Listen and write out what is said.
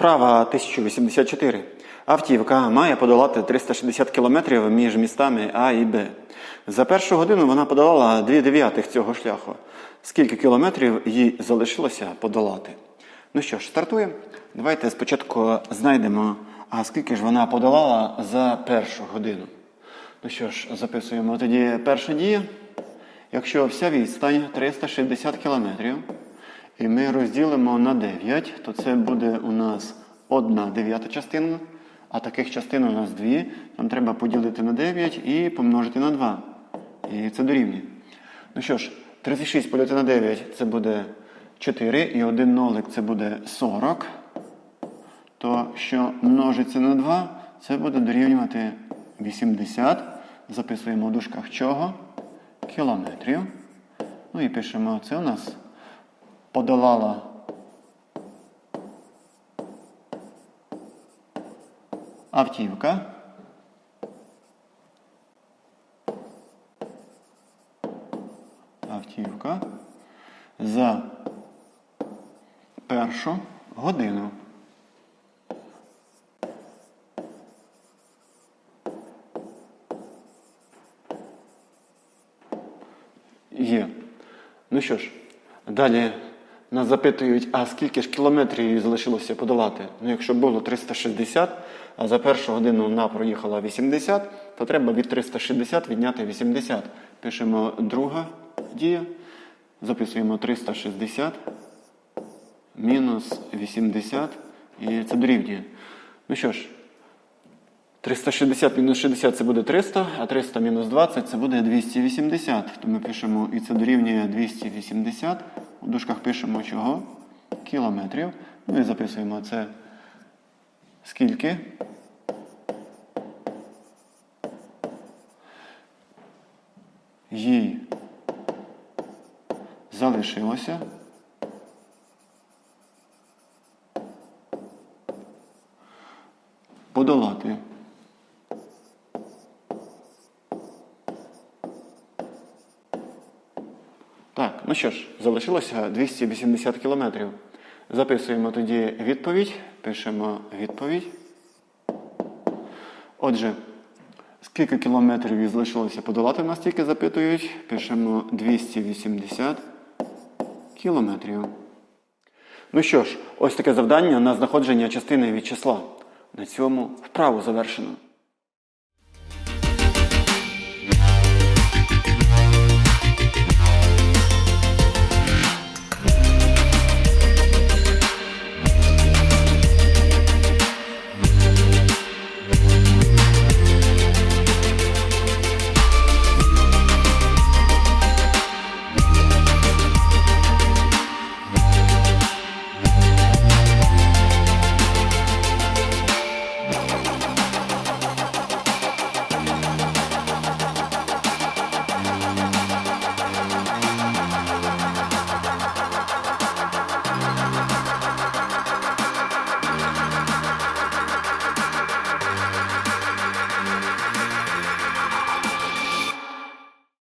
Вправа 1084. Автівка має подолати 360 км між містами А і Б. За першу годину вона подолала 2 дев'ятих цього шляху. Скільки кілометрів їй залишилося подолати? Ну що ж, стартуємо. Давайте спочатку знайдемо, а скільки ж вона подолала за першу годину. Ну що ж, записуємо тоді перша дія. Якщо вся відстань 360 кілометрів, і ми розділимо на 9, то це буде у нас 1 дев'ята частина, а таких частин у нас 2. Нам треба поділити на 9 і помножити на 2. І це дорівнює. Ну що ж, 36 поділити на 9 це буде 4, і 1 нолик це буде 40. То що множиться на 2, це буде дорівнювати 80. Записуємо в дужках чого? Кілометрів. Ну і пишемо, це у нас подолала автівка. Автівка за першу годину. Є. Ну що ж, далі нас запитують, а скільки ж кілометрів їй залишилося подолати? Ну, якщо було 360, а за першу годину вона проїхала 80, то треба від 360 відняти 80. Пишемо друга дія. Записуємо 360 мінус 80, і це дорівнює. Ну що ж, 360 мінус 60 це буде 300, а 300 мінус 20 це буде 280. То ми пишемо, і це дорівнює 280. У дужках пишемо чого? Кілометрів. Ну і записуємо це скільки? Їй залишилося. Подолати. Так, ну що ж, залишилося 280 кілометрів. Записуємо тоді відповідь, пишемо відповідь. Отже, скільки кілометрів залишилося подолати, нас тільки запитують. Пишемо 280 кілометрів. Ну що ж, ось таке завдання на знаходження частини від числа. На цьому вправу завершено.